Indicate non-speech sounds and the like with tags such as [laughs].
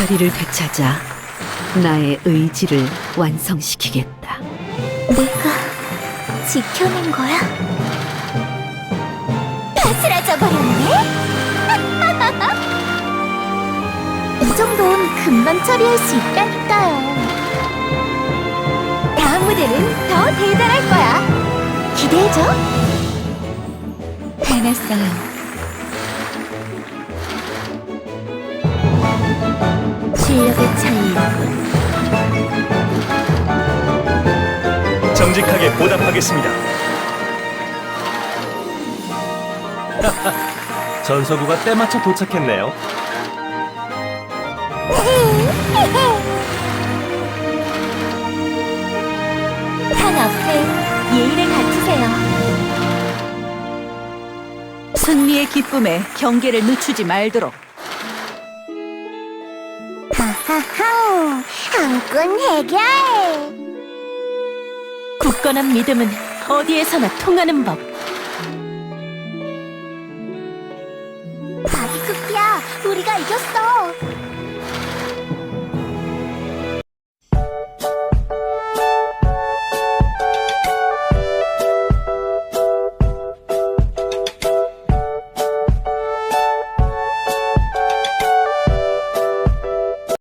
결의를 되찾아 나의 의지를 완성시키겠다. 내가 지켜낸 거야? 다 쓰러져 버렸네? 이 정도는 금방 처리할 수 있다니까요. 다음 무대는 더 대단할 거야. 기대해줘. 해냈어 실력의 차이군. 정직하게 보답하겠습니다. [laughs] 전서구가 때맞춰 도착했네요. 한 앞에 예의를 갖추세요. 승리의 기쁨에 경계를 늦추지 말도록. 하하, 안건 해결. 굳건한 믿음은 어디에서나 통하는 법. 바비쿠키야, 우리가 이겼어.